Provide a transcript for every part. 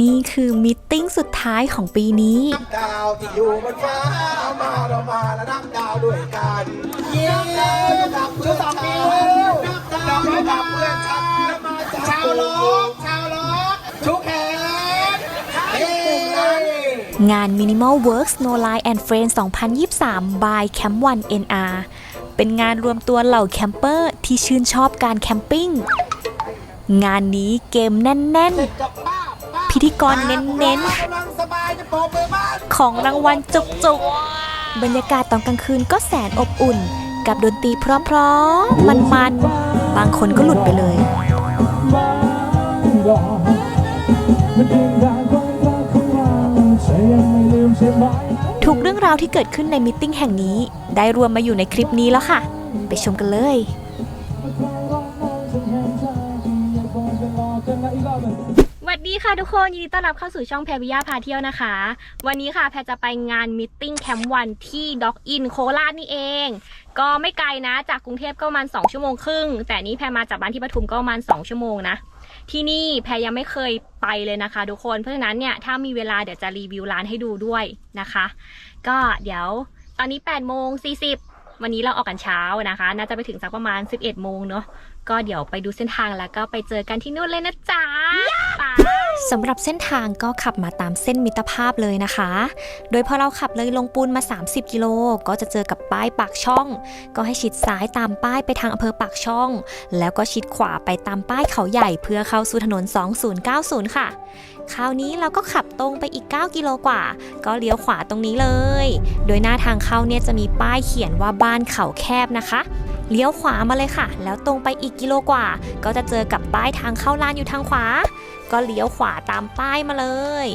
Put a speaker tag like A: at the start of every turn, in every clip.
A: นี่คือมิทติ้งสุดท้ายของปีนี้
B: ดาวที่อยู่บนฟ้ามาเรามาและนับดาวด้วยกันเย้ดับชุดสองปีแล้วดับไม่ดับเพื่อนฉันมาจากชาวโลกชาวโลกทุกแห่งเฮ้
A: งาน Minimal Works No Line and Friends 2023 by Camp One NR เป็นงานรวมตัวเหล่าแคมเปอร์ที่ชื่นชอบการแคมปิ้ง งานนี้เกมแน่น
B: กับป้าป้า
A: ๆ พิธีกรเน้น
B: กำลังสบายจะโปรบมือบ้าน
A: ๆ ของรางวัลจุกๆ บรรยากาศตอนกลางคืนก็แสนอบอุ่น กับดนตรีเพร้อมๆมันๆ บางคนก็หลุดไปเลย ทุกเรื่องราวที่เกิดขึ้นในมิทติ้งแห่งนี้ ได้รวมมาอยู่ในคลิปนี้แล้วค่ะ ไปชมกันเลย ดีค่ะทุกคนยินดีต้อนรับเข้าสู่ช่องแพรวิยาพาเที่ยวนะคะ วันนี้ค่ะแพรจะไปงานมิทติ้งแคมป์วันที่ด็อกอินโคราชนี่เอง ก็ไม่ไกลนะจากกรุงเทพก็ประมาณ2ชั่วโมงครึ่ง แต่นี้แพรมาจากบ้านที่ปทุมก็ประมาณ2ชั่วโมงนะที่นี่แพรยังไม่เคยไปเลยนะคะ ทุกคนเพราะฉะนั้นเนี่ยถ้ามีเวลาเดี๋ยวจะรีวิวร้านให้ดูด้วยนะคะ ก็เดี๋ยวตอนนี้8โมง40วันนี้เราออกกันเช้านะคะ น่าจะไปถึงสักประมาณ 11โมงเนาะ ก็เดี๋ยวไปดูเส้นทางแล้วก็ไปเจอกันที่นู่นเลยนะจ๊ะสำหรับเส้นทางก็ขับมาตามเส้นมิตรภาพเลยนะคะ โดยพอเราขับเลยลงปูนมา 30 กิโล ก็จะเจอกับป้ายปากช่อง ก็ให้ชิดซ้ายตามป้ายไปทางอำเภอปากช่อง แล้วก็ชิดขวาไปตามป้ายเขาใหญ่เพื่อเข้าสู่ถนน 2090 ค่ะ คราวนี้เราก็ขับตรงไปอีก 9 กิโลกว่า ก็เลี้ยวขวาตรงนี้เลย โดยหน้าทางเข้าเนี่ยจะมีป้ายเขียนว่าบ้านเขาแคบนะคะ เลี้ยวขวามาเลยค่ะ แล้วตรงไปอีกกิโลกว่า ก็จะเจอกับป้ายทางเข้าลานอยู่ทางขวา ก็เลี้ยวขวาตามป้ายมาเลย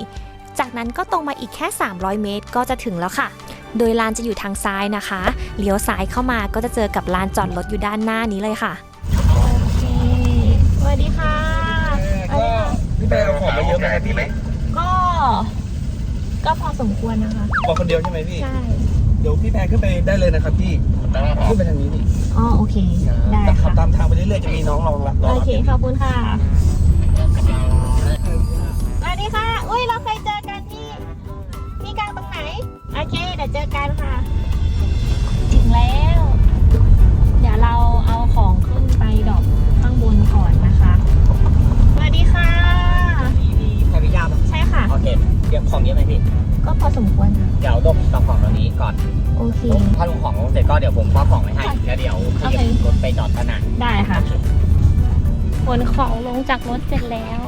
A: จากนั้นก็ตรงมาอีกแค่ 300 เมตรก็จะถึงแล้วค่ะ โดยลานจะอยู่ทางซ้ายนะคะ เลี้ยวซ้ายเข้ามาก็จะเจอกับลานจอดรถอยู่ด้านหน้านี้เลยค่ะโอเคสวัสดีค่ะ
B: ก็พี่แม่เอาของมาเยอะไหมครับพี่ไหม
A: ก็ ก็พอสมควรนะคะ
B: บอกคนเดียวใช่ไหมพี่
A: ใช่
B: เดี๋ยวพี่แพรขึ้นไปได้เลยนะครับพี่ขึ้นไปทางนี้นี่
A: อ๋อโอเค ได้
B: แต่ขับ
A: ค่ะ
B: ตามทางไปเรื่อยๆจะมีน้องรองรับรอ
A: โอ
B: รับ
A: เคขอบคุณค่ะสวัสดีค่ะ อุ้ยเราเคยเจอกันที่ที่กลางตรงไหน โอเคเดี๋ยวเจอกันค่ะ ถึงแล้ว เดี๋ยวเราเอาของขึ้นไปดอกข้างบนก่อนะใช่ค่ะ
C: โอเคเตรียมของเยอะไหมพี่
A: ก็พอสมควรค่ะ
C: เดี๋ยวดมดอกของตรงนี้ก่อน
A: โอเค
C: ถ้าลงของลงเสร็จก็เดี๋ยวผมคว้าของไว้ให้แล้วเดี๋ยว
A: โอเค
C: รถไปจอดขนาด
A: ได้ค่ะขนของลงจากรถเสร็จแล้ว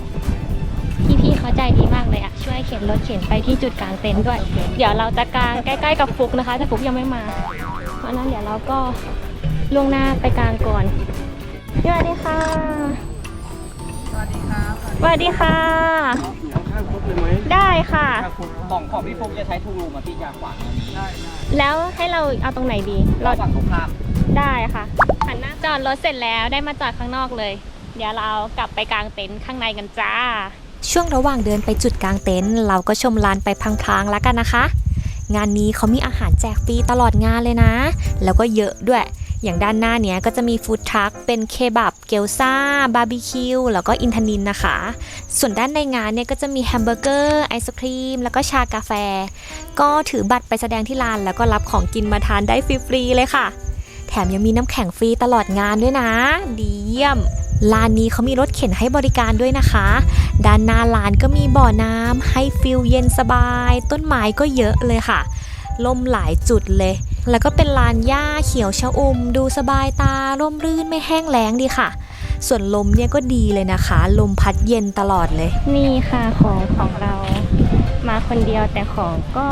A: พี่ๆเขาใจดีมากเลยอะช่วยเข็นรถเข็นไปที่จุดกลางเต็นท์ด้วย เดี๋ยวเราจะกางใกล้ๆกับฟุกนะคะ แต่ฟุกยังไม่มาเพราะฉะนั้นเดี๋ยวเราก็ล่วงหน้าไปกลางก่อนสวัสดีค่ะสวัสดีค่ะสวัสดีค่ะ
B: ข้างครบ เลยไหม
A: ได้ค่ะ
C: ของของพี่ฟุกจะใช้ทูรูมาพี่ยาขวางอันนี้ได้
A: แล้วให้เราเอาตรงไหนดี
C: เรา
A: เรา
C: ฝั่งตรงข้าม
A: ได้ค่ะหันหน้าจอดรถเสร็จแล้วได้มาจอดข้างนอกเลย เดี๋ยวเรากลับไปกางเต็นท์ข้างในกันจ้า ช่วงระหว่างเดินไปจุดกางเต็นท์เราก็ชมลานไปพลางๆแล้วกันนะคะ งานนี้เขามีอาหารแจกฟรีตลอดงานเลยนะ แล้วก็เยอะด้วย อย่างด้านหน้าเนี้ยก็จะมีฟู้ดทรัคเป็นเคบับเกลซ่าบาร์บีคิวแล้วก็อินทนินนะคะ ส่วนด้านในงานเนี่ยก็จะมีแฮมเบอร์เกอร์ไอศครีมแล้วก็ชากาแฟ ก็ถือบัตรไปแสดงที่ร้าน แล้วก็รับของกินมาทานได้ฟรีๆเลยค่ะ แถมยังมีน้ำแข็งฟรีตลอดงานด้วยนะ ดีเยี่ยมลานนี้เขามีรถเข็นให้บริการด้วยนะคะ ด้านหน้าลานก็มีบ่อน้ำให้ฟิลเย็นสบาย ต้นไม้ก็เยอะเลยค่ะ ลมหลายจุดเลย แล้วก็เป็นลานหญ้าเขียวชะอุ่ม ดูสบายตาร่มรื่นไม่แห้งแล้งดีค่ะ ส่วนลมเนี่ยก็ดีเลยนะคะ ลมพัดเย็นตลอดเลย นี่ค่ะของของเรา มาคนเดียวแต่ของก็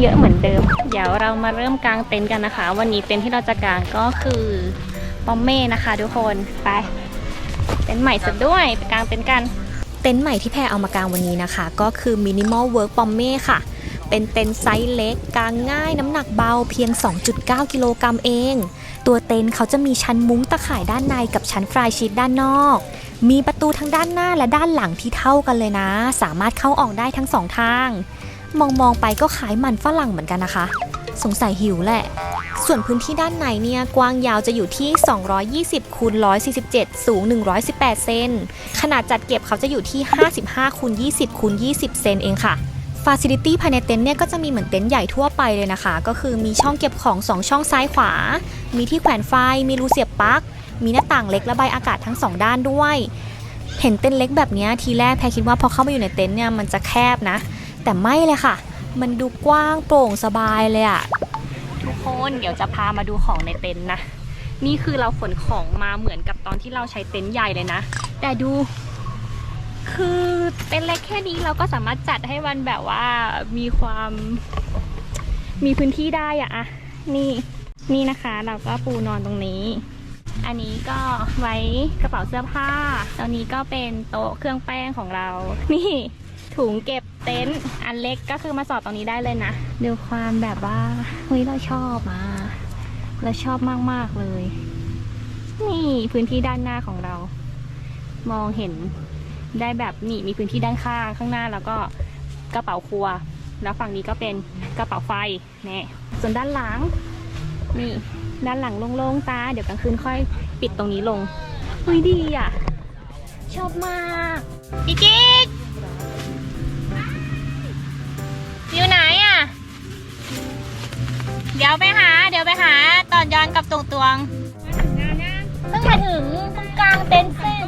A: เยอะเหมือนเดิม เดี๋ยวเรามาเริ่มกางเต็นท์กันนะคะ วันนี้เต็นท์ที่เราจะกางก็คือปอมเม่นะคะทุกคนไปเต็นท์ใหม่สุดด้วยไปกางเต็นท์กัน เต็นท์ใหม่ที่แพรเอามากางวันนี้นะคะ ก็คือ Minimal Work ปอมเม่ค่ะ เป็นเต็นท์ไซส์เล็กกางง่ายน้ำหนักเบาเพียง 2.9 กิโลกรัมเอง ตัวเต็นท์เขาจะมีชั้นมุ้งตะข่ายด้านในกับชั้นฟรายชีตด้านนอก มีประตูทั้งด้านหน้าและด้านหลังที่เท่ากันเลยนะ สามารถเข้าออกได้ทั้งสองทาง มองมองๆไปก็ขายมันฝรั่งเหมือนกันนะคะ สงสัยหิวแหละ ส่วนพื้นที่ด้านในเนี่ยกว้างยาวจะอยู่ที่ 220คูณ147 สูง 118 เซนขนาดจัดเก็บเขาจะอยู่ที่ 55คูณ20คูณ20 เซนเองค่ะ ฟาซิลิตี้ภายในเต็นท์เนี่ยก็จะมีเหมือนเต็นท์ใหญ่ทั่วไปเลยนะคะ ก็คือมีช่องเก็บของ 2 ช่องซ้ายขวา มีที่แขวนไฟ มีรูเสียบปลั๊ก มีหน้าต่างเล็กระบายอากาศทั้งสองด้านด้วย เห็นเต็นท์เล็กแบบนี้ทีแรกแพรคิดว่าพอเข้ามาอยู่ในเต็นท์เนี่ยมันจะแคบนะ แต่ไม่เลยค่ะ มันดูกว้างโปร่งสบายเลยอะทุกคนเดี๋ยวจะพามาดูของในเต็นท์นะ นี่คือเราขนของมาเหมือนกับตอนที่เราใช้เต็นท์ใหญ่เลยนะ แต่ดู คือเต็นเล็กแค่นี้เราก็สามารถจัดให้มันแบบว่ามีความมีพื้นที่ได้อะอะนี่นี่นะคะเราก็ปูนอนตรงนี้ อันนี้ก็ไว้กระเป๋าเสื้อผ้าตรงนี้ก็เป็นโต๊ะเครื่องแป้งของเรา นี่ถุงเก็บเต็นท์อันเล็กก็คือมาสอดตรงนี้ได้เลยนะดูความแบบว่าเฮ้ยเราชอบอะเราชอบมาก ๆ เลย นี่พื้นที่ด้านหน้าของเรา มองเห็น ได้แบบนี่มีพื้นที่ด้านข้างข้างหน้าแล้วก็กระเป๋าครัว แล้วฝั่งนี้ก็เป็นกระเป๋าไฟนี่ส่วนด้านหลังนี่ด้านหลังโล่งๆตา เดี๋ยวกลางคืนค่อยปิดตรงนี้ลงเฮ้ยดีอะ ชอบมากอีกิ๊กอยู่ไหนอะ เดี๋ยวไปหา เดี๋ยวไปหา ตอนย้อนกับตรงตวงเพิ่งมาถึงตรงกลางเต็นท์เส้น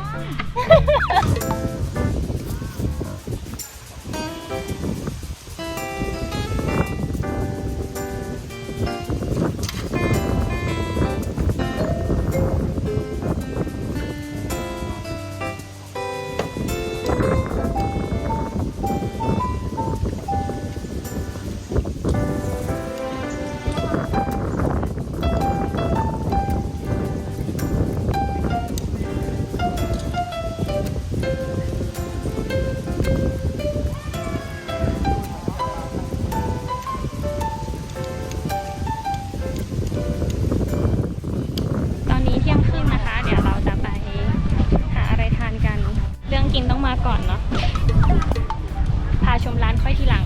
A: มร้านค่อยทีหลัง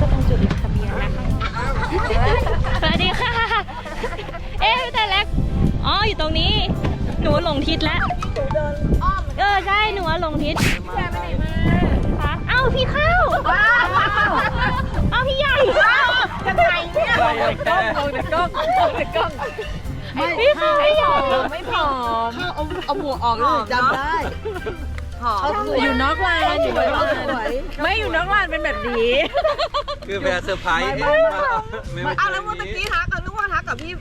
A: ก็เป็นจุดลงทะเบียนนะคะสวัสดีค่ะ เอ๊ะแต่แรกอ๋ออยู่ตรงนี้ หนูหลงทิศแล้วเออใช่หนูว่าหลงทิศแกไปไหนมาคะเอ้าพี่เข้าเอ้าพี่ใหญ่ยังไงเนี่ย
C: กล้องลงจากกล้องลงจากกล้อง
A: พี่เข้าพี่ใหญ่
D: ไม่ผอมเอาเอาหมวกออกแล้วจำได้ผอมอยู่นอกลานอยู่นอกลานไม่อยู่นอกลานเป็นแบบนี้
E: คือเป็นเซอร์ไพรส์
D: ไม่ไม่
E: ไม่ไม่
D: อ้าวแล้วเมื่อกี้ทักกันนึกว่าทักกับพี่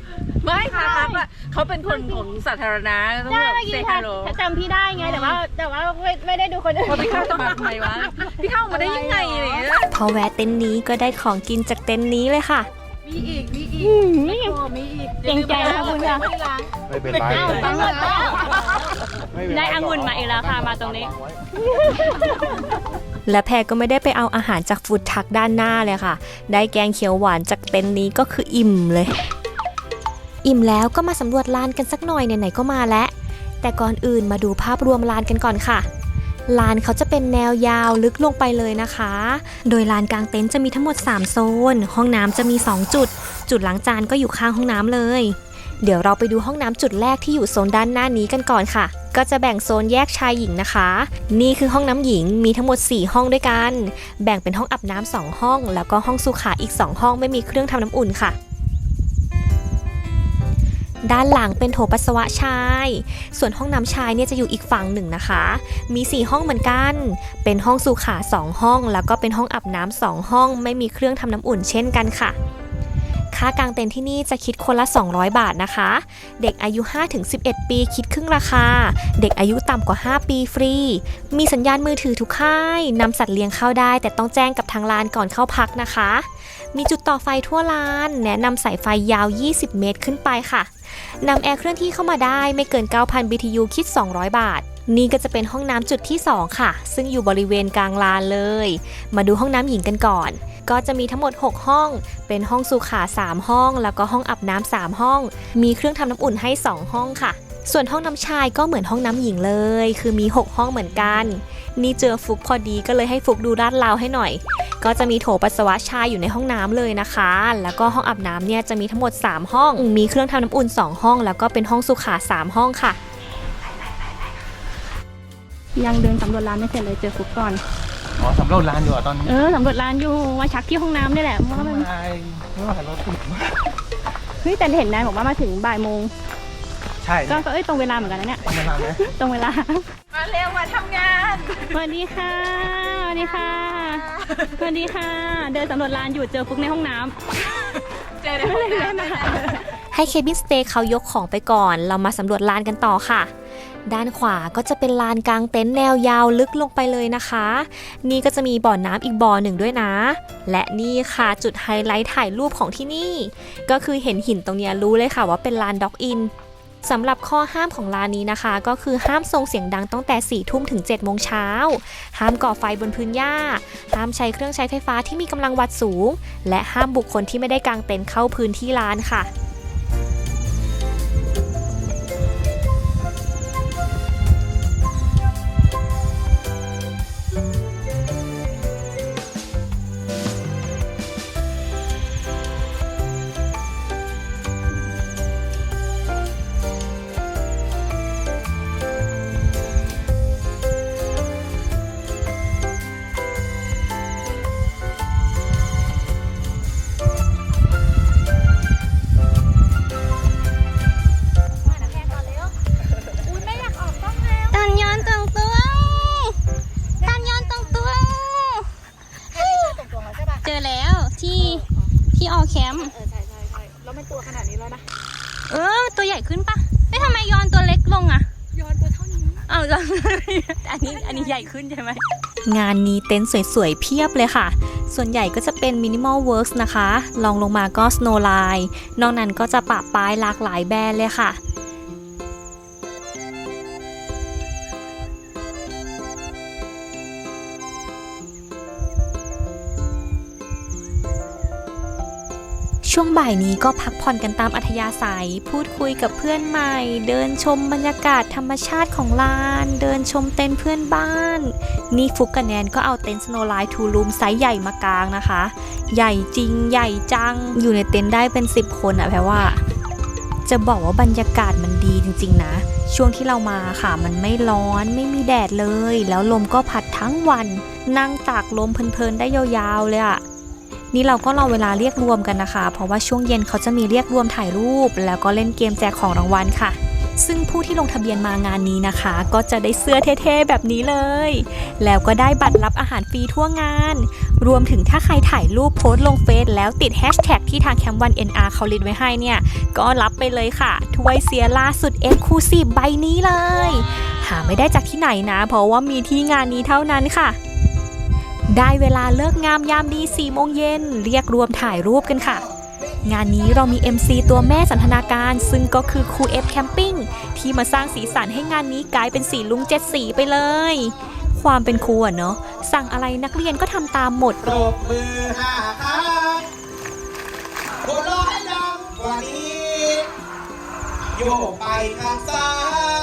D: ไม่ค่ะทักอะเขาเป็นคนของสาธารณะต้อง
A: ได้
D: แบบ
A: เมื่อ
D: เซ
A: กี้
D: ฮัลโหล
A: จำพี่ได้ไงแต่ว่า แต่ว่าไม่ไม่ได้ดูคนอื่น
D: พอพี่เข้าต้องมาทำไมวะพี่เข้ามาได้ยังไงอะไรอย่างเงี้ย
A: พอแวะเต็นท์นี้ก็ได้ของกินจากเต็นท์นี้เลยค่ะ
D: มีอีกมี อีก
A: อืมนี่
D: โอ้มีอีก
A: เกรงใจนะคะคุณค่ะ
D: ไม่ล้าง
B: ไม่เป็นไร
A: เอ้าตั้งหมดแล้ว
B: ม่เป็นร
A: ได้องุ่นมาอีกแล้วค่ะมาตรงนี้
B: วางไว้
A: และแพรก็ไม่ได้ไปเอาอาหารจากฟูดทักด้านหน้าเลยค่ะ ได้แกงเขียวหวานจากเต็นท์นี้ก็คืออิ่มเลย อิ่มแล้วก็มาสำรวจลานกันสักหน่อยไหนๆก็มาแล้ว แต่ก่อนอื่นมาดูภาพรวมลานกันก่อนค่ะ ลานเขาจะเป็นแนวยาวลึกลงไปเลยนะคะ โดยลานกลางเต็นท์จะมีทั้งหมด 3 โซน ห้องน้ำจะมี 2 จุด จุดล้างจานก็อยู่ข้างห้องน้ำเลย เดี๋ยวเราไปดูห้องน้ำจุดแรกที่อยู่โซนด้านหน้านี้กันก่อนค่ะ ก็จะแบ่งโซนแยกชายหญิงนะคะ นี่คือห้องน้ำหญิงมีทั้งหมด 4 ห้องด้วยกัน แบ่งเป็นห้องอาบน้ำสองห้อง แล้วก็ห้องสุขาอีก 2 ห้องไม่มีเครื่องทำน้ำอุ่นค่ะ ด้านหลังเป็นโถปัสสาวะชาย ส่วนห้องน้ำชายเนี่ยจะอยู่อีกฝั่งหนึ่งนะคะ มี 4 ห้องเหมือนกัน เป็นห้องสุขา2ห้อง แล้วก็เป็นห้องอาบน้ำสองห้อง ไม่มีเครื่องทำน้ำอุ่นเช่นกันค่ะ ค่ากางเต็นท์ที่นี่จะคิดคนละ 200 บาทนะคะ เด็กอายุ 5-11 ปีคิดครึ่งราคา เด็กอายุต่ำกว่า 5 ปีฟรี มีสัญญาณมือถือทุกค่ายนำสัตว์เลี้ยงเข้าได้ แต่ต้องแจ้งกับทางลานก่อนเข้าพักนะคะ มีจุดต่อไฟทั่วลาน แนะนำสายไฟยาว 20 เมตรขึ้นไปค่ะนำแอร์เคลื่อนที่เข้ามาได้ไม่เกิน 9,000 BTU คิด 200 บาท นี่ก็จะเป็นห้องน้ำจุดที่ 2 ค่ะ ซึ่งอยู่บริเวณกลางลานเลย มาดูห้องน้ำหญิงกันก่อน ก็จะมีทั้งหมด 6 ห้อง เป็นห้องสุขา 3 ห้อง แล้วก็ห้องอาบน้ำ3ห้อง มีเครื่องทำน้ำอุ่นให้ 2 ห้องค่ะ ส่วนห้องน้ำชายก็เหมือนห้องน้ำหญิงเลย คือมี 6 ห้องเหมือนกัน นี่เจอฟุกพอดีก็เลยให้ฟุกดูลาดราวให้หน่อย ก็จะมีโถปัสสาวะชายอยู่ในห้องน้ำเลยนะคะ แล้วก็ห้องอาบน้ำเนี่ยจะมีทั้งหมด 3 ห้อง มีเครื่องทำน้ำอุ่น 2 ห้อง แล้วก็เป็นห้องสุขา3ห้องค่ะ
F: ยังเดินสำรวจร้านไม่เสร็จเลยเจอฟุกก่อน
E: อ๋อสำรวจร้านอยู่อะตอนนี้
F: เออสำรวจร้านอยู่ว่าชักที่ห้องน้ำนี่แหละเพราะว่ามัน
E: ไม่ไม่ไหวรถติดมาก
F: เฮ้ยแต่เห็นนายบอกว่ามาถึงบ่ายโมง
E: ใช่
F: ก็ก็เอ้ยตรงเวลาเหมือนกันนะเนี่ย
E: ทำเวลาไหม
F: ตรงเวลา
D: มาเร็วมาทำงาน
F: สวัสดีค่ะ สวัสดีค่ะ สวัสดีค่ะ เดินสำรวจร้านอยู่เจอฟุกในห้องน้ำ
D: เจอในห้องน้ำนะคะ
A: ให้เคบินสเตย์เขายกของไปก่อน เรามาสำรวจลานกันต่อค่ะ ด้านขวาก็จะเป็นลานกลางเต็นท์แนวยาวลึกลงไปเลยนะคะ นี่ก็จะมีบ่อน้ำอีกบ่อหนึ่งด้วยนะ และนี่ค่ะจุดไฮไลท์ถ่ายรูปของที่นี่ ก็คือเห็นหินตรงเนี้ยรู้เลยค่ะว่าเป็นลานด็อกอิน สำหรับข้อห้ามของลานนี้นะคะ ก็คือห้ามส่งเสียงดังตั้งแต่4ี่ทุ่มถึง7จ็ดโมงเช้า ห้ามก่อไฟบนพื้นหญ้า ห้ามใช้เครื่องใช้ไฟฟ้าที่มีกำลังวัดสูง และห้ามบุคคลที่ไม่ได้กางเต็นท์เข้าพื้นที่ลานค่ะ
D: ขึ้น
F: ใช่ไหม
A: งานนี้เต็นท์สวยๆ เพียบเลยค่ะ ส่วนใหญ่ก็จะเป็น Minimal Works นะคะ ลองลงมาก็ Snowline นอกนั้นก็จะปะปายหลากหลายแบรนด์เลยค่ะ ช่วงบ่ายนี้ก็พักผ่อนกันตามอัธยาศัย พูดคุยกับเพื่อนใหม่ เดินชมบรรยากาศธรรมชาติของลาน เดินชมเต็นท์เพื่อนบ้าน นี่ฟุกกับแนนก็เอาเต็นท์สโนไลท์ทูรูมไซส์ใหญ่มากางนะคะ ใหญ่จริงใหญ่จัง อยู่ในเต็นท์ได้เป็น 10 คนอะแพรว่า จะบอกว่าบรรยากาศมันดีจริง ๆ นะ ช่วงที่เรามาค่ะมันไม่ร้อนไม่มีแดดเลย แล้วลมก็พัดทั้งวัน นั่งตากลมเพลินๆได้ยาวๆเลยอะ นี่เราก็รอเวลาเรียกรวมกันนะคะ เพราะว่าช่วงเย็นเขาจะมีเรียกรวมถ่ายรูป แล้วก็เล่นเกมแจกของรางวัลค่ะซึ่งผู้ที่ลงทะเบียนมางานนี้นะคะ ก็จะได้เสื้อเท่ๆแบบนี้เลย แล้วก็ได้บัตรรับอาหารฟรีทั่วงาน รวมถึงถ้าใครถ่ายรูปโพสต์ลงเฟซแล้วติดแฮชแท็กที่ทางแคมป์วัน NR เขาลินไว้ให้เนี่ย ก็รับไปเลยค่ะ ถ้วยเสียล่าสุดเอ็กซ์คลูซีฟใบนี้เลย หาไม่ได้จากที่ไหนนะ เพราะว่ามีที่งานนี้เท่านั้นค่ะ ได้เวลาเลิกงามยามดี4โมงเย็นเรียกรวมถ่ายรูปกันค่ะ งานนี้เรามี MC ตัวแม่สันทนาการ ซึ่งก็คือครูเอฟแคมปิ้งที่มาสร้างสีสันให้งานนี้กลายเป็นสีลุงเจ็ดสีไปเลย ความเป็นครูเนาะสั่งอะไรนักเรียนก็ทำตามหมด
B: ปรบมือห้าครั้งหัวเราะให้ดังกว่านี้ โยกไปข้างซ้าย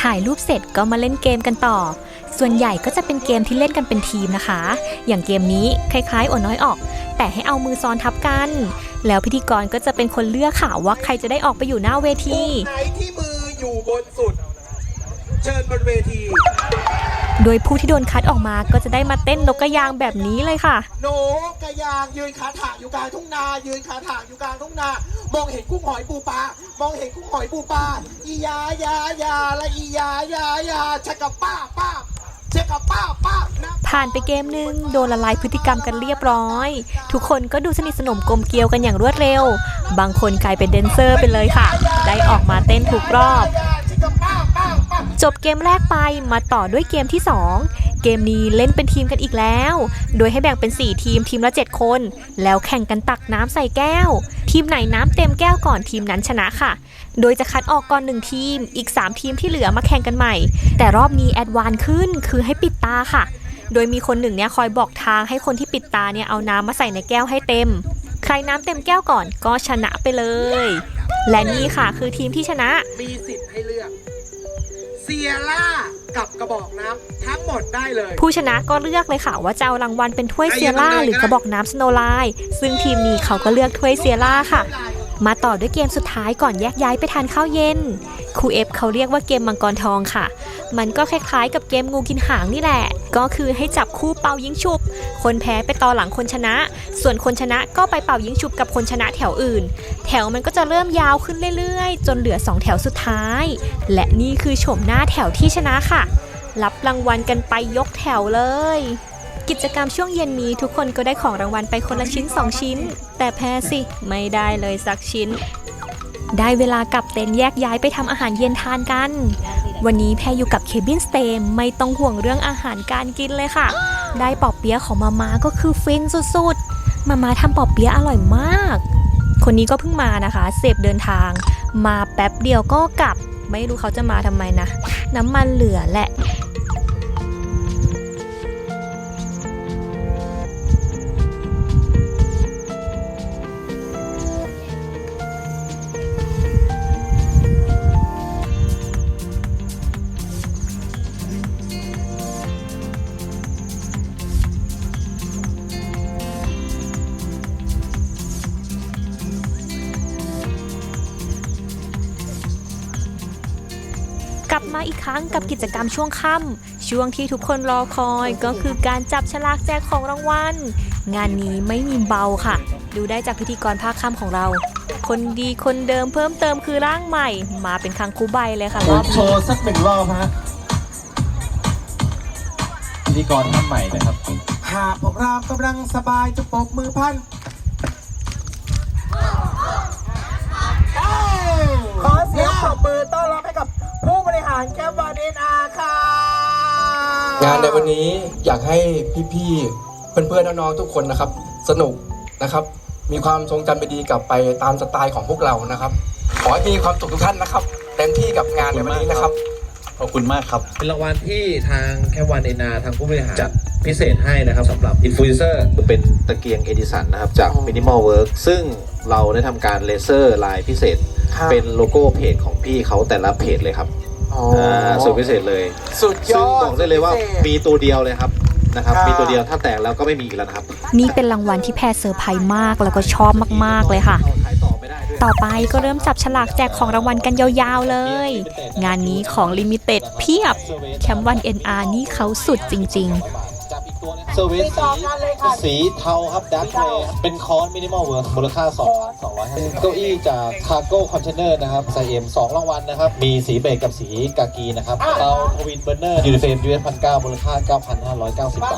A: ถ่ายรูปเสร็จก็มาเล่นเกมกันต่อ ส่วนใหญ่ก็จะเป็นเกมที่เล่นกันเป็นทีมนะคะ อย่างเกมนี้คล้ายๆโอน้อยออก แต่ให้เอามือซ้อนทับกัน แล้วพิธีกรก็จะเป็นคนเลือกค่ะว่าใครจะได้ออกไปอยู่หน้าเวที
B: ไหนที่มืออยู่บนสุด เชิญบนเวที
A: โดยผู้ที่โดนคัดออกมาก็จะได้มาเต้นนกกระยางแบบนี้เลยค่ะ
B: โหนกระยางยืนขาถาอยู่กลางทุ่งนา ยืนขาถาอยู่กลางทุ่งนา มองเห็นกุ้งหอยปูปลามองเห็นกุ้งหอยปูปลาอียายายาและอียายายาชะกับป้าป้าชะกับป้าป้านะ
A: ผ่านไปเกมหนึ่งโดนละลายพฤติกรรมกันเรียบร้อย ทุกคนก็ดูสนิทสนมกลมเกลียวกันอย่างรวดเร็ว บางคนกลายเป็นแดนเซอร์ไปเลยค่ะ ได้ออกมาเต้นทุกรอบ จบเกมแรกไปมาต่อด้วยเกมที่ 2 เกมนี้เล่นเป็นทีมกันอีกแล้ว โดยให้แบ่งเป็น 4 ทีมทีมละ 7 คน แล้วแข่งกันตักน้ำใส่แก้ว ทีมไหนน้ำเต็มแก้วก่อนทีมนั้นชนะค่ะ โดยจะคัดออกก่อน 1 ทีม อีก 3 ทีมที่เหลือมาแข่งกันใหม่ แต่รอบนี้แอดวานขึ้นคือให้ปิดตาค่ะ โดยมีคนหนึ่งเนี่ยคอยบอกทางให้คนที่ปิดตาเนี่ยเอาน้ำมาใส่ในแก้วให้เต็ม ใครน้ำเต็มแก้วก่อนก็ชนะไปเลย และนี่ค่ะคือทีมที่ชนะ
B: มีสิทธิ ให้เลือกเซียร่ากับกระบอกน้ำทั้งหมดได้เลย
A: ผู้ชนะก็เลือกเลยค่ะว่าจะเอารางวัลเป็นถ้วยเซียร่าหรือกระบอกน้ำสโนไลน์ซึ่งทีมนี้เขาก็เลือกถ้วยเซียร่าค่ะ มาต่อด้วยเกมสุดท้ายก่อนแยกย้ายไปทานข้าวเย็นครูเอฟเขาเรียกว่าเกมมังกรทองค่ะ มันก็คล้ายๆ กับเกมงูกินหางนี่แหละ ก็คือให้จับคู่เป่ายิงฉุบ คนแพ้ไปต่อหลังคนชนะ ส่วนคนชนะก็ไปเป่ายิงฉุบกับคนชนะแถวอื่น แถวมันก็จะเริ่มยาวขึ้นเรื่อยๆ จนเหลือ 2 แถวสุดท้าย และนี่คือโฉมหน้าแถวที่ชนะค่ะ รับรางวัลกันไปยกแถวเลยกิจกรรมช่วงเย็นนี้ทุกคนก็ได้ของรางวัลไปคนละชิ้น 2 ชิ้น แต่แพ้สิไม่ได้เลยสักชิ้น ได้เวลากลับเต็นท์แยกย้ายไปทำอาหารเย็นทานกัน วันนี้แพรอยู่กับเคบินสเตมไม่ต้องห่วงเรื่องอาหารการกินเลยค่ะ ได้ปอบเปี๊ยะของมาม่าก็คือฟินสุดๆ มาม่าทำปอบเปี๊ยะอร่อยมาก คนนี้ก็เพิ่งมานะคะ เสพเดินทาง มาแป๊บเดียวก็กลับ ไม่รู้เขาจะมาทำไมนะ น้ำมันเหลือแหละ ลับมาอีกครั้งกับกิจกรรมช่วงค่ำช่วงที่ทุกคนรอคอยก็คือการจับฉลากแจกของรางวัล งานนี้ไม่มีเบาค่ะ ดูได้จากพิธีกรภาคค่ำของเรา คนดีคนเดิมเพิ่มเติมคือร่างใหม่ มาเป็นครั้งคูใบเลยค่ะรอบ
E: โช
A: นี้
E: ว์สักหนึ่งรอบฮะพิธีกรท่านใหม่นะครับ
B: หากพวกเรากำลังสบายจะปรบมือพันารแคมป์วาเดนอาค่ะ
G: งานในวันนี้อยากให้พี่ๆ เพื่อนๆ น้องๆ ทุกคนนะครับ สนุกนะครับ มีความทรงจำดีๆกลับไปตามสไตล์ของพวกเรานะครับ ขอให้มีความสุขทุกท่านนะครับ เต็มที่กับงานในวันนี้นะครับ
E: ขอบคุณมากครับ
H: เป็นรางวัลที่ทางแควันเอนาทางผู้บริหารจัดพิเศษให้นะครับสำหรับอินฟลูเอนเซอร์
I: เป็นตะเกียงเอดิสันนะครับ จาก Minimal Work ซึ่งเราได้ทำการเลเซอร์ลายพิเศษ
G: ครับ
I: เป็นโลโก้เพจของพี่เขาแต่ละเพจเลยครับ
G: อ๋อ
I: อ่าสุดพิเศษเลย
G: สุดย
I: ซึ่ง
G: อด
I: บอกได้เลยว่า
G: สุดพิ
I: มี
G: เศษ
I: ตัวเดียวเลยครับนะครับ
G: ครับ
I: มีตัวเดียวถ้าแตกแล้วก็ไม่มีอีกแล้วนะครับ
A: นี่เป็นรางวัลที่แพรเซอร์ไพรส์มากแล้วก็ชอบมากๆเลยค่ะ
I: ขายต่อไม่ได้ด้วย
A: ต่อไปก็เริ่มจับฉลากแจกของรางวัลกันยาวๆเลย งานนี้ของลิมิเต็ดเพียบ แคมป์วัน NR นี่เขาสุดจริงๆ
H: จับอีก ตัวนะเซอร์วิสสีสีเทาครับดักเทเป็นคอนมินิมอลเวิร์มูลค่า 2 2 5 0เก้าอี้จากคาร์โก้คอนเทนเนอร์นะครับไซเอ็มสองรางวัลนะครับ มีสีเบจกับสีกากีนะครับเตาทวินเบอร์เนอร์ยูนิเฟมยูเอสพันเก้ามูลค่า 9,590 บาท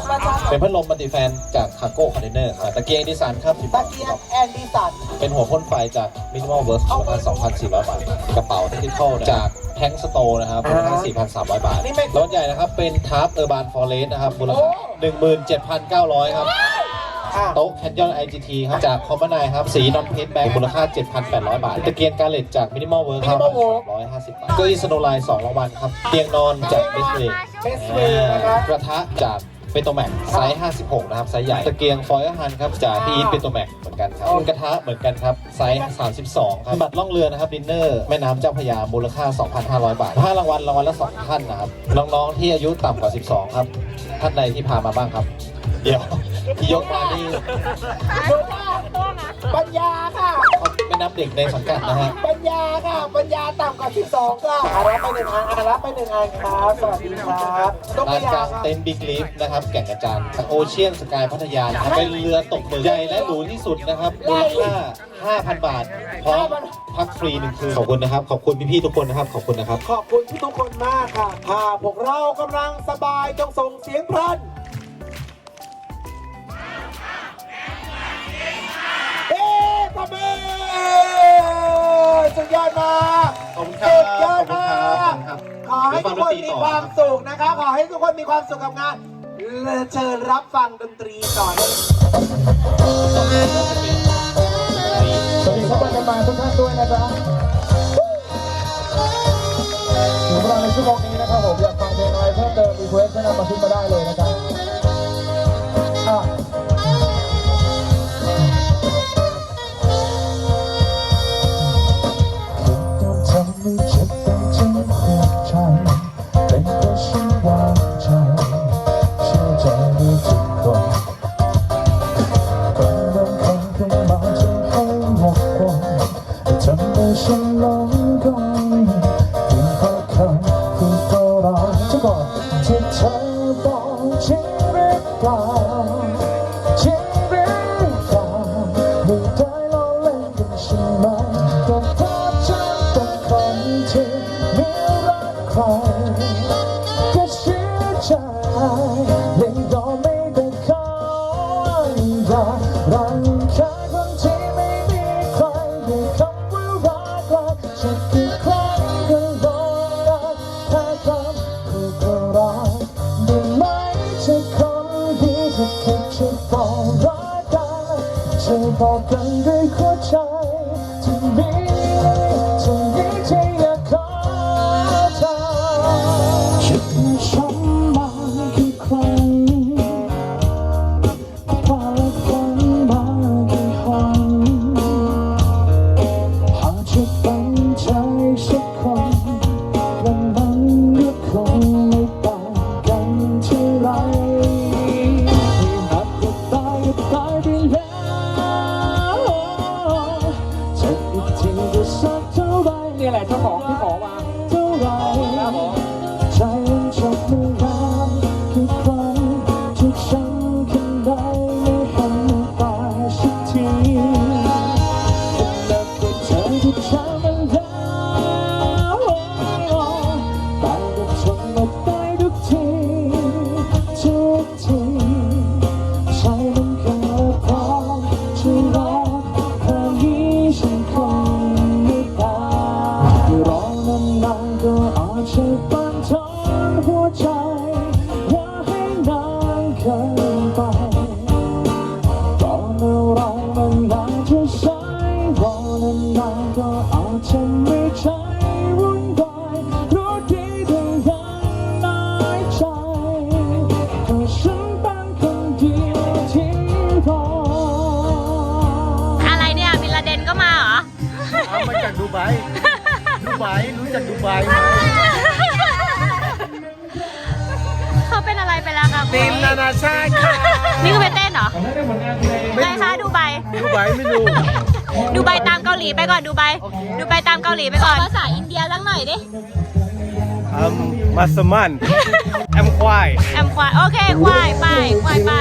H: เป็นพัดลมมัลติแฟนจากคาร์โก้คอนเทนเนอร์ครับตะเกียงดิสันครับ10บาท
B: แอนดี้สัน
H: เป็นหัวพ่นไฟจาก Minimal Works มูลค่า2,400 บาท กระเป๋าเทคนิคอลจาก แทงสโตนะครับมูลค่า4,300 บาทรถใหญ่นะครับ เป็นทาร์ปเออร์บานฟอเรสนะครับ มูลค่า17,900 ครับโต๊ะแคนยอน IGT ครับ จากคอมมานายครับ สีนอนเพชรแบงมูลค่า 7,800 บาท ตะเกียงการเลตจาก Minimal Works ครับ150 บาท เก้าอี้สโนไลน์2รางวัลครับ เตียงนอนจาก Best Way
B: Best Way นะครับ
H: กระทะจากเปโตแม็กไซส์ 56 นะครับ ไซส์ใหญ่ ตะเกียงฟอยล์ฮันครับ จากพีอีทเปโตแม็กเหมือน กันครับกระทะเหมือนกันครับ ไซส์ 32 ครับบัตรล่องเรือนะครับดินเนอร์แม่น้ำเจ้าพระยามูลค่า 2,500 บาท5รางวัลรางวัลละ 2 ท่านนะครับ น้องๆ ที่อายุต่ำกว่า 12 ครับ ท่านใดที่พามาบ้างครับ เดี๋ยวที่ยกมานี่
B: ปัญญา ค่ะ
H: เขาไม่นับเด็กในสังกัดนะฮะ
B: ปัญญาค่ะ ปัญญาต่ำกว่า12ค่ะอารับไปหนึ่งอันอารับไปหนึ่งอันครับ สวัสดีครับต้องพ
H: ร้าน
B: ยาก
H: ลาง
B: ครับ
H: เต็นท์บิ๊กลีฟนะครับ แก่งกระจานโอเชียนสกายพัทยานะครับเป็นเรือตกหมึกใหญ่และหรูที่สุดนะครับมูลค่า 5,000 บาท พร้อมพักฟรีหนึ่งคืน ขอบคุณนะครับ ขอบคุณพี่ๆทุกคนนะครับ ขอบคุณนะครับ
B: ขอบคุณทุกๆคนมากค่ะหากพวกเรากำลังสบายจงส่งเสียงพลันเอ๊ะปรบมือ สุดยอดมาก
H: ขอบคุณครับ
B: สุดยอดมาก
H: ขอบคุณครับ
B: ขอให้ทุกคนมีความสุขนะคะ ขอให้ทุกคนมีความสุขกับงานและเชิญรับฟังดนตรีต่อเลยสวัสดีครับกันมาทุกท่านด้วยนะจ๊ะถึงเวลาในชั่วโมงนี้นะครับผมอยากฟังเพลงอะไรเพิ่มเติมมีเควสแนะนำมาขึ้นมาได้เลยนะครับ ฉั อนานๆก็อ ไบ
A: รู้
B: จักดูไบ
A: เขาเป็นอะไรไปแล้วคะคุณ
B: ทีมนานาชาติค่ะ
A: นี่คือไปเต้นเหรอไงคะดูใบ
B: ดูไบไม่รู้
A: ดูใบตามเกาหลีไปก่อนดูใบดูใบตามเกาหลีไปก่อน ภาษาอินเดียสักหน่อยดิ
B: อืมมัสมันแอมควาย
A: แอมควาย โอเค ควาย ไป ควาย ไป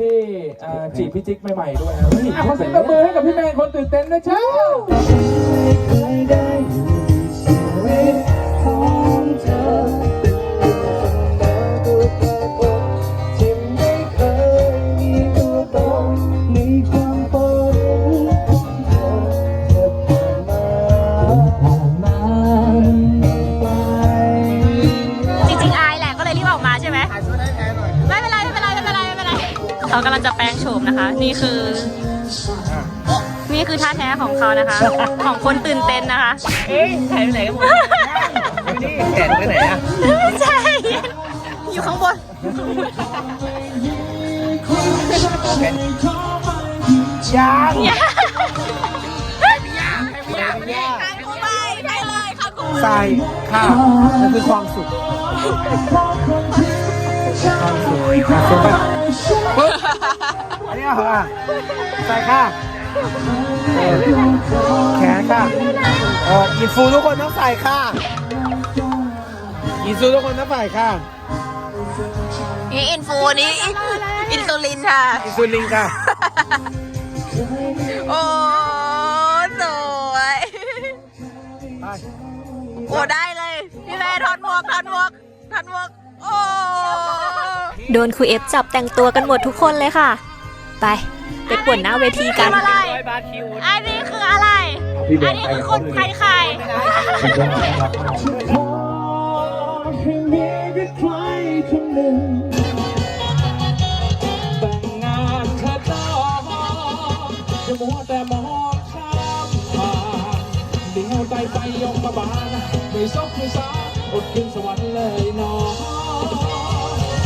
A: ว่า
C: เป็นเพลงที่อ่าจีบพี่จิ๊กใหม่ๆด้วยนะอะขอเสียงปรบมือให้กับพี่แมนคนตื่นเต้นด้วยจ้า
B: ที่ เขา
A: กำลังจะแปลงโฉมนะคะ นี่คือ นี่คือท่าแท้ของเขานะคะ ของคนตื่นเต้นนะคะ
C: เอ๊ะถ่ายไปไหนกันหมดนี่แขนไปไหนอะ
A: ใช่อยู่ข้างบน
B: ยัง
A: อย่า
B: ใส่ค่ะนั่นคือความสุข ความสุขความสุขแบบปึ๊บอันนี้เหรออะใส่ค่ะเออแขนค่ะเอออินฟูทุกคนต้องใส่ค่ะอินฟูทุกคนต้องใส่ค่ะ
D: นี่อินฟูนี่อินซูลินค่ะ
B: อินซูลินค่ะ
D: โอ้สวย
B: ไป
D: โอ้ได้เลย พี่แม่ถอดหมวกถอดหมวกถอดหมวกโอ้
A: โดนครูเอฟจับแต่งตัวกันหมดทุกคนเลยค่ะ ไป ไปป่วนหน้าเวทีกัน
C: ร้อยบาทคิว
A: อันนี้คืออะไร อันนี้คือคนใครใคร
B: ขอให้มีใครคนหนึ่ง
C: แต่งงานเธอต่อจะมัวแต่มองข้ามผ่านเดี๋ยวไปไปยมบาลไม่ซบไม่ซาอดขึ้นสวรรค์เลยเนอ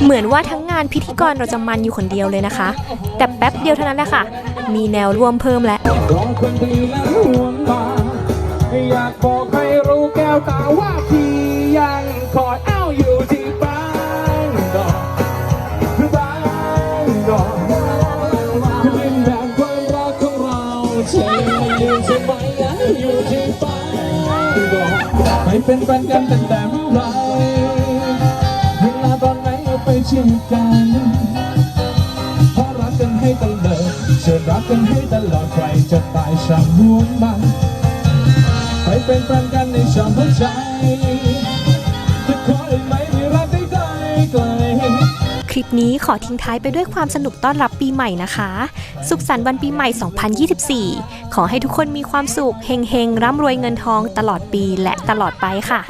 A: เหมือนว่าทั้งงานพิธีกรเราจะมันอยู่คนเดียวเลยนะคะ แต่แป๊บเดียวเท่านั้นแหละค่ะ มีแนวร่วมเพิ่มแล้ว
C: อม่เป็
B: นแฟนกันตั้แต่เมื่อไร ไหนเอกันเพราะรักกันให้ตลอดเชิญรักกันให้ตลอดใครจะตายช่างห่วงมันไปเป็นแฟนกันในช่างหัวใจจะขอได้ไหมมีรักได้ไกลไกล
A: คลิปนี้ขอทิ้งท้ายไปด้วยความสนุกต้อนรับปีใหม่นะคะ สุขสันต์วันปีใหม่ 2024 ขอให้ทุกคนมีความสุข เฮงๆร่ำรวยเงินทองตลอดปีและตลอดไปค่ะ